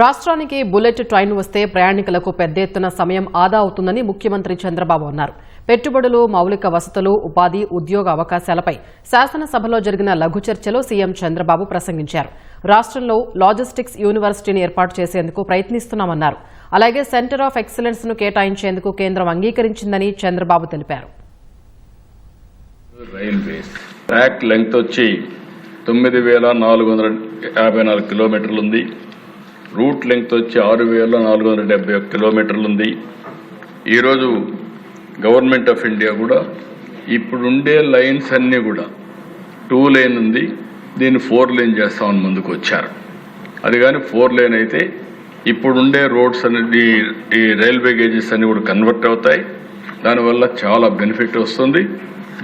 రాష్ట్రానికి bullet train వస్తే ప్రయాణికులకు పెద్ద ఎత్తున సమయం ఆదా అవుతుందని ముఖ్యమంత్రి చంద్రబాబు అన్నారు. పెట్టుబడులు మౌలిక వసతులు ఉపాధి ఉద్యోగ అవకాశాలపై శాసనసభలో జరిగిన లఘు చర్చలో సీఎం చంద్రబాబు ప్రసంగించారు. రాష్ట్రంలో లాజిస్టిక్స్ యూనివర్సిటీని ఏర్పాటు చేసేందుకు ప్రయత్నిస్తున్నామన్నారు. అలాగే సెంటర్ ఆఫ్ ఎక్సలెన్స్ను కేటాయించేందుకు కేంద్రం అంగీకరించిందని చంద్రబాబు తెలిపారు. ట్రాక్ లెంగ్త్ వచ్చి తొమ్మిది వేల నాలుగు వందల యాభై నాలుగు కిలోమీటర్లు ఉంది. రూట్ లెంగ్త్ వచ్చి ఆరు వేల నాలుగు వందల డెబ్బై ఒక కిలోమీటర్లు ఉంది ఈరోజు గవర్నమెంట్ ఆఫ్ ఇండియా కూడా ఇప్పుడుండే లైన్స్ అన్నీ కూడా టూ లేన్ ఉంది. దీన్ని ఫోర్ లేన్ చేస్తామని ముందుకు వచ్చారు. అది కానీ ఫోర్ లేన్ అయితే ఇప్పుడుండే రోడ్స్ అనేది ఈ రైల్వే గేజెస్ అన్ని కూడా కన్వర్ట్ అవుతాయి. దానివల్ల చాలా బెనిఫిట్ వస్తుంది.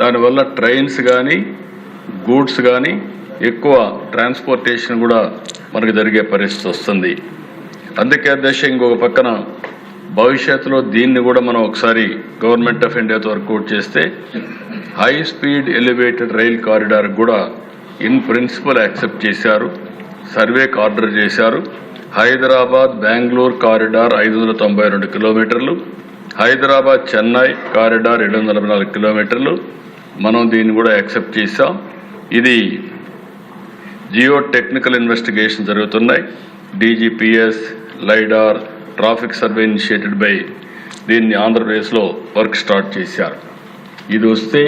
దానివల్ల ట్రైన్స్ కానీ గూడ్స్ కానీ ఎక్కువ ట్రాన్స్పోర్టేషన్ కూడా మనకు జరిగే పరిస్థితి వస్తుంది. అందుకే అధ్యక్ష ఇంకొక పక్కన భవిష్యత్తులో దీన్ని కూడా మనం ఒకసారి గవర్నమెంట్ ఆఫ్ ఇండియాతో వర్కౌట్ చేస్తే high speed elevated rail corridor కూడా ఇన్ ప్రిన్సిపల్ యాక్సెప్ట్ చేశారు. సర్వేకి ఆర్డర్ చేశారు. హైదరాబాద్ బెంగళూరు కారిడార్ ఐదు వందల తొంభై రెండు కిలోమీటర్లు. హైదరాబాద్ చెన్నై కారిడార్ ఏడు వందల నాలుగు కిలోమీటర్లు. మనం దీన్ని కూడా యాక్సెప్ట్ చేశాం. ఇది జియో టెక్నికల్ ఇన్వెస్టిగేషన్ జరుగుతున్నాయి. DGPS lidar traffic survey initiated by దీన్ని ఆంధ్రప్రదేశ్లో వర్క్ స్టార్ట్ చేశారు. ఇది వస్తే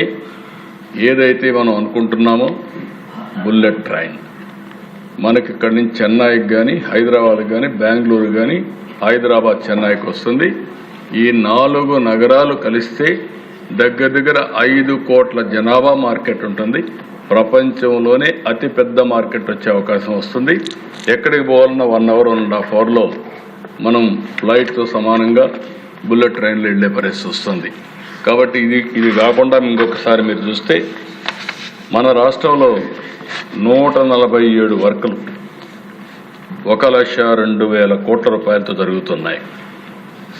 ఏదైతే మనం అనుకుంటున్నామో బుల్లెట్ ట్రైన్. మనకి ఇక్కడి నుంచి చెన్నైకి కానీ హైదరాబాద్కి కానీ బెంగళూరు కానీ హైదరాబాద్ చెన్నైకి వస్తుంది. ఈ నాలుగు నగరాలు కలిస్తే దగ్గర దగ్గర ఐదు కోట్ల జనాభా మార్కెట్ ఉంటుంది. ప్రపంచంలోనే అతిపెద్ద మార్కెట్ వచ్చే అవకాశం వస్తుంది. ఎక్కడికి పోవాలన్నా one hour one and half అవర్లో మనం ఫ్లైట్తో సమానంగా బుల్లెట్ ట్రైన్లో వెళ్ళే పరిస్థితి వస్తుంది. కాబట్టి ఇది ఇది కాకుండా ఇంకొకసారి మీరు చూస్తే మన రాష్ట్రంలో నూట నలభై ఏడు వర్కులు ఒక లక్ష రెండు వేల కోట్ల రూపాయలతో జరుగుతున్నాయి.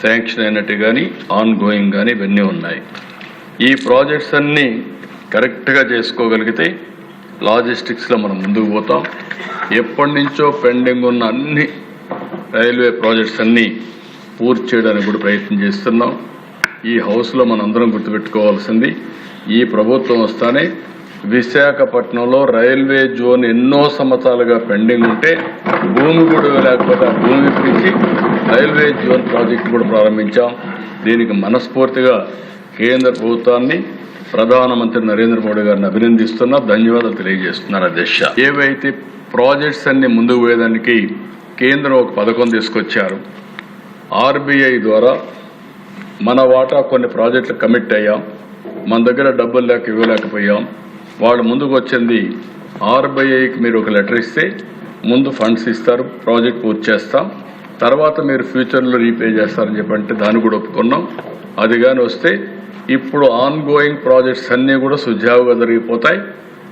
శాంక్షన్ అయినట్టు కానీ ఆన్ గోయింగ్ కానీ ఇవన్నీ ఉన్నాయి. ఈ ప్రాజెక్ట్స్ అన్నీ కరెక్ట్గా చేసుకోగలిగితే లాజిస్టిక్స్లో మనం ముందుకు పోతాం. ఎప్పటి నుంచో పెండింగ్ ఉన్న అన్ని రైల్వే ప్రాజెక్ట్స్ అన్నీ పూర్తి చేయడానికి కూడా ప్రయత్నం చేస్తున్నాం. ఈ హౌస్లో మనందరం గుర్తుపెట్టుకోవాల్సింది ఈ ప్రభుత్వం వస్తానే విశాఖపట్నంలో రైల్వే జోన్ ఎన్నో సంవత్సరాలుగా పెండింగ్ ఉంటే భూమి కూడా లేకపోతే భూమి పిలిచి రైల్వే జోన్ ప్రాజెక్టు కూడా ప్రారంభించాం. దీనికి మనస్ఫూర్తిగా కేంద్ర ప్రభుత్వాన్ని ప్రధానమంత్రి నరేంద్ర మోడీ గారిని అభినందిస్తున్నా ధన్యవాదాలు తెలియజేస్తున్నారు అధ్యక్ష. ఏవైతే ప్రాజెక్ట్స్ అన్ని ముందుకు పోయేదానికి కేంద్రం ఒక పథకం తీసుకొచ్చారు. ఆర్బీఐ ద్వారా మన వాటా కొన్ని ప్రాజెక్టులు కమిట్ అయ్యాం. మన దగ్గర డబ్బులు లేక ఇవ్వలేకపోయాం. వాళ్ళు ముందుకు వచ్చింది ఆర్బీఐకి మీరు ఒక లెటర్ ఇస్తే ముందు ఫండ్స్ ఇస్తారు ప్రాజెక్ట్ పూర్తి చేస్తాం. తర్వాత మీరు ఫ్యూచర్లో రీపే చేస్తారని చెప్పంటే దాన్ని కూడా ఒప్పుకున్నాం. అది కానీ వస్తే ఇప్పుడు ఆన్ గోయింగ్ ప్రాజెక్ట్స్ అన్నీ కూడా సుజావుగా జరిగిపోతాయి.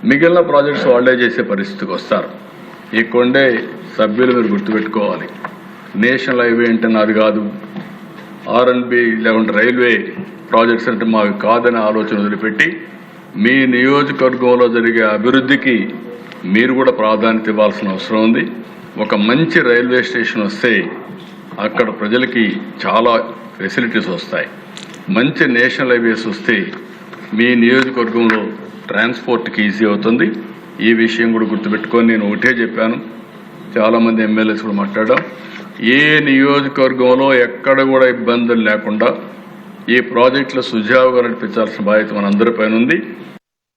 మిగిలిన ప్రాజెక్ట్స్ వాళ్ళే చేసే పరిస్థితికి వస్తారు. ఈ కొండే సభ్యులు మీరు గుర్తుపెట్టుకోవాలి. నేషనల్ హైవే అంటే నాది కాదు. ఆర్ఎన్బి లేకుంటే రైల్వే ప్రాజెక్ట్స్ అంటే మాకు కాదనే ఆలోచన వదిలిపెట్టి మీ నియోజకవర్గంలో జరిగే అభివృద్ధికి మీరు కూడా ప్రాధాన్యత ఇవ్వాల్సిన అవసరం ఉంది. ఒక మంచి రైల్వే స్టేషన్ వస్తే అక్కడ ప్రజలకి చాలా ఫెసిలిటీస్ వస్తాయి. మంచి నేషనల్ హైవేస్ వస్తే మీ నియోజకవర్గంలో ట్రాన్స్పోర్ట్కి ఈజీ అవుతుంది. ఈ విషయం కూడా గుర్తుపెట్టుకొని నేను ఒకటే చెప్పాను. చాలామంది ఎమ్మెల్యేస్ కూడా మాట్లాడాం. ఏ నియోజకవర్గంలో ఎక్కడ కూడా ఇబ్బందులు లేకుండా ఈ ప్రాజెక్టులు సుజావుగా నడిపించాల్సిన బాధ్యత మనందరిపైన ఉంది.